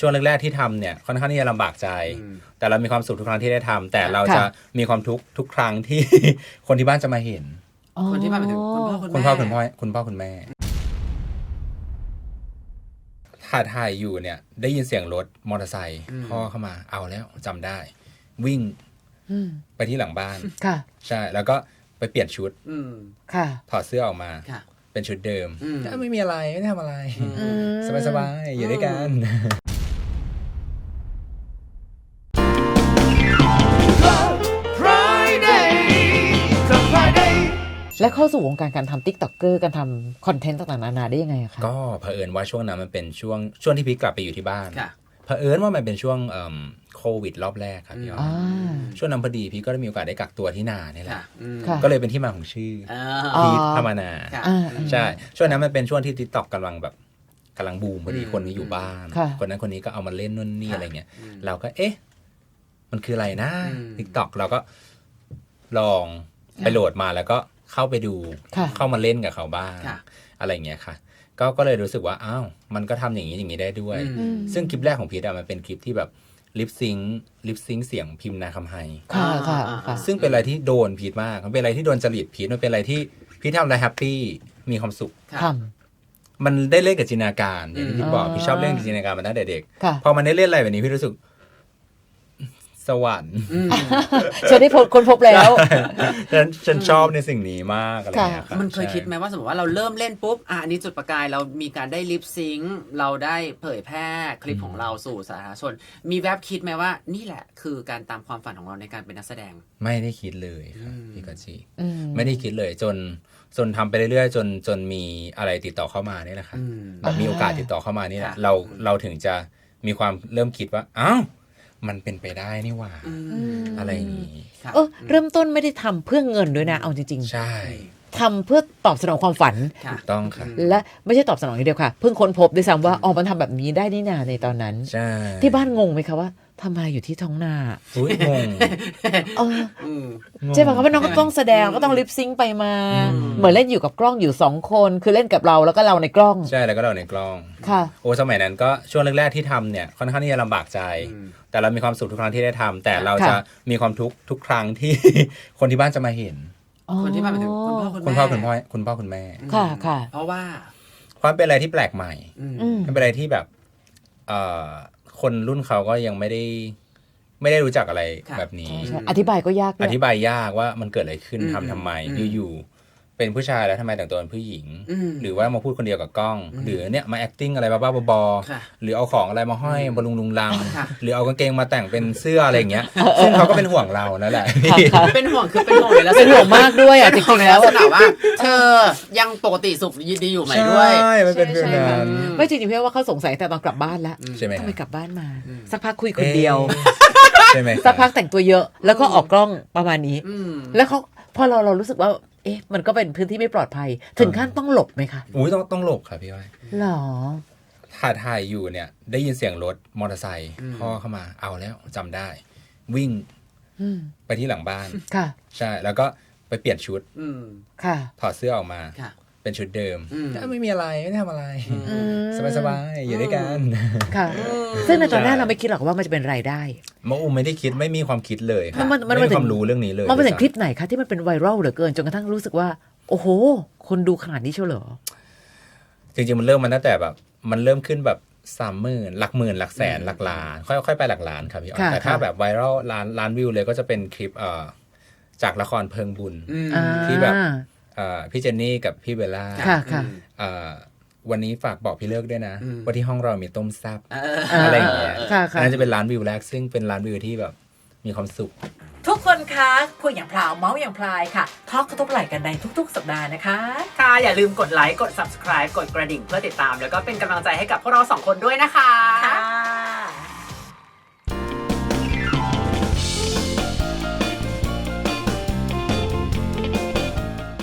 ช่วงแรกๆที่ทำเนี่ยค่อนข้างที่จะลำบากใจอืมแต่เรามีความสุขทุกครั้งที่ได้ทำแต่เราค่ะจะมีความทุกข์ทุกครั้งที่ คนที่บ้านจะมาเห็น คนที่มาหมายถึงคุณพ่อคุณคุณแม่พ่อคุณพ่อคุณพ่อคุณแม่ถ่ายถ่ายอยู่เนี่ย ได้ยินเสียงรถมอเตอร์ไซค์พ่อเข้ามาเอาแล้วจำได้ วิ่งอืมไปที่หลังบ้าน ค่ะใช่แล้วก็ไปเปลี่ยนชุดอืม ค่ะถอดเสื้อออกมา ค่ะ เป็นชุดเดิมอืมเอ้ยไม่มีอะไรไม่ได้ทำอะไร อืม สบายสบายๆอยู่ด้วยกัน และเข้าสู่วงการการทำติ๊กต็อกเกอร์การทำคอนเทนต์ต่างๆนานาได้ยังไงอะคะก็เผอิญว่าช่วงนั้นมันเป็นช่วงช่วงที่พี่กลับไปอยู่ที่บ้านค่ะเผอิญว่ามันเป็นช่วงเอิ่มโควิดรอบแรกครับพี่อ้ออ่าช่วงนั้นพอดีพี่ก็ได้มีโอกาสได้กักตัวที่นาเนี่ยแหค่ะละอืมค่ะก็เลยเป็นที่มาของชื่ออ่าอ๋อพีทธรรมนาค่ะอ่าใช่ ช่วงนั้นมันเป็นช่วงที่ติ๊กต็อกกำลังแบบกำลังบูมพอดีอืมคนนี้อยู่บ้านค่ะคนนั้นคนนี้ก็เอามาเล่นนู่นนี่ค่ะอะไรเงี้ยอืมเราก็เอ๊ะ มันคืออะไรนะอืมติ๊กต็อกเราก็ลองไปโหลดมาแล้วก็ เข้าไปดู ค่ะเข้ามาเล่นกับเขาบ้าง ค่ะอะไรเงี้ยค่ะ ก็ก็เลยรู้สึกว่าอ้าวมันก็ทำอย่างนี้อย่างนี้ได้ด้วย อืม ซึ่งคลิปแรกของพีทอะมันเป็นคลิปที่แบบลิปซิงลิปซิงเสียงพิมพ์นาคำไฮ ค่ะค่ะอ่าค่ะซึ่งเป็นอะไรที่โดนพีทมาก มันเป็นอะไรที่โดนจริตพีทมันเป็นอะไรที่พีททำอะไรแฮปปี้มีความสุข ค่ะ ท มันได้เล่นกับจินตนาการอย่างที่อืมพี่บอกอ่าพี่ชอบเล่นกับจินตนาการมาตั้งแต่เด็กำค่ะพอมันได้เล่นอะไรแบบนี้พี่รู้สึก สวรรค์อืมฉันได้พบคนพบแล้วฉันฉันชอบในสิ่งนี้มากอะไรอย่างเงี้ยรับมันเคยใช่คิดไหมว่าสมมติว่าเราเริ่มเล่นปุ๊บอะอันนี้จุดประกายเรามีการได้ลิปซิงค์เราได้เผยแพร่คลิปของเราสู่สาธารณชน มีแวบคิดไหมว่า นี่แหละคือการตามความฝันของเราในการเป็นนักแสดง ไม่ได้คิดเลยครับอืมพี่กอจีอืมไม่ได้คิดเลยจนจนทำไปเรื่อยๆจนจนมีอะไรติดต่อเข้ามานี่แหละครับอืมแบบมีโอกาสติดต่อเข้ามานี่แหละค่ะเราเราถึงจะมีความเริ่มคิดว่าอ้าว มันเป็นไปได้นี่หว่า อืม อะไรอย่างนี้ค่ะเออเริ่มต้นไม่ได้ทำเพื่อเงินด้วยนะ เอาจริงใช่ๆ ทำเพื่อตอบสนองความฝันค่ะถูกต้องค่ะและไม่ใช่ตอบสนองอย่างเดียวค่ะ เพิ่งค้นพบด้วยซ้ำว่าอ๋อมันทำแบบนี้ได้นี่นาในตอนนั้น ใช่ที่บ้านงงไหมคะว่าทำอะไรอยู่ที่ท้องนาอุ้ยงงเอออืมงงใช่ป่ะคะว่าน้องก็ต้องแสดงก็ต้องลิปซิงค์ไปมาอืมเหมือนเล่นอยู่กับกล้องอยู่สองคนคือเล่นกับเราแล้วก็เราในกล้อง ใช่แล้วก็เราในกล้องค่ะโอ้สมัยนั้นก็ช่วงแรกๆที่ทำเนี่ยค่อนข้างที่จะลำบากใจอืมแต่เรามีความสุขทุกครั้งที่ได้ทำแต่เราค่ะจะมีความทุกข์ทุกครั้งที่คนที่บ้านจะมาเห็น คนที่มาหมายถึงคุณพ่อคุณคุณแม่พ่อคุณพ่อคุณพ่อคุณแม่ค่ะค่ะ เพราะว่า ความเป็นอะไรที่แปลกใหม่ อืม อืม มันเป็นอะไรที่แบบเอ่อคนรุ่นเขาก็ยังไม่ได้ ไม่ได้รู้จักอะไรค่ะ แบบนี้ ใช่ใช่อธิบายก็ยากด้อวยธิบายยากว่ามันเกิดอะไรขึ้นอืมทำทำไมอืม อยู่ๆ เป็นผู้ชายแล้วทำไมแต่งตัวเป็นผู้หญิงอืมหรือว่ามาพูดคนเดียวกับกล้องอืมหรือเนี่ยมา acting อะไรบ้าๆบอๆค่ะหรือเอาของอะไรมาห้อยอืมบนลุงลุงลังค่ะหรือเอากางเกงมาแต่งเป็นเสื้ออะไรอย่างเงี้ยซึ่งเขาก็เป็นห่วงเรานั่นแหละค่ะค่ะเป็นห่วงคือเป็นห่วงในลักษณะเป็นห่วงมากด้วยอะจเป็นห่วริงงในๆแล้วลักษณะว่าเธอยังปกติสุขดีอยู่ไหมด้วยใช่มันเป็นใช่ฟิลใช่นั้นไม่จริงๆพี่ว่าเขาสงสัยแต่ตอนกลับบ้านแล้วใช่ไหมคทำรับไมกลับบ้านมาอืมสักพักคุยคนเดียวใช่ไหมสักพักแต่งตัวเยอะ แล้วก็ออกกล้องประมาณนี้อืมแล้วเขาพอเราเรารู้สึกว่า เอ๊ะ มันก็เป็นพื้นที่ไม่ปลอดภัย ถึงขั้นต้องหลบไหมคะอุ้ยต้องต้องหลบค่ะพี่อ้อยหรอถ่ายถ่ายอยู่เนี่ย ได้ยินเสียงรถมอเตอร์ไซค์อืมพ่อเข้ามาเอาแล้วจำได้ วิ่งอืมไปที่หลังบ้านค่ะ ใช่แล้วก็ไปเปลี่ยนชุดอืมค่ะ ถอดเสื้อออกมาค่ะ เป็นชุดเดิมอืมเอ้ยไม่มีอะไรไม่ได้ทำอะไรอืมสบายสบายๆอยู่ด้วยกัน ค่ะ ซึ่งในตอนแรกเราไม่คิดหรอกว่ามันจะเป็นรายได้มะอูไม่ได้คิดไม่มีความคิดเลยค่ะมันมันไม่มันมีถึงความรู้เรื่องนี้เลยมันเป็นถึงด้วยคลิปไหนคะที่มันเป็นไวรัลเหลือเกินจนกระทั่งรู้สึกว่า โอ้โห คนดูขนาดนี้เชียวเหรอซ้ำจริงๆมันเริ่มมาตั้งแต่แบบ มันเริ่มขึ้นแบบสามหมื่นหลักหมื่นหลักแสนหลักล้าน ค่อยค่อยไปหลักล้านครับพี่อ้อยค่ะแต่ถ้าค่ะแบบไวรัลล้านล้านวิวเลยก็จะเป็นคลิปเอ่อจากละครเพลิงบุญอืมอ่าที่แบบเอ่อ พี่เจนนี่กับพี่เบลล่าค่ะค่ะเอ่อวันนี้ฝากบอกพี่เลิกด้วยนะอืมว่าที่ห้องเรามีต้มแซับเอออ่าอะไรอย่างเงี้ยค่ะอัค่ะนนั้นจะเป็นร้านวิวแรก ซึ่งเป็นร้านวิวที่แบบมีความสุข ทุกคนคะคุยอย่างพลาวเมาส์อย่างพลายค่ะทอล์กกระทบไหล่กันในทุก ๆ สัปดาห์นะคะ ค่ะ อย่าลืมกดไลค์กด subscribe กดกระดิ่งเพื่อติดตาม แล้วก็เป็นกำลังใจให้กับพวกเราสองคนด้วยนะคะ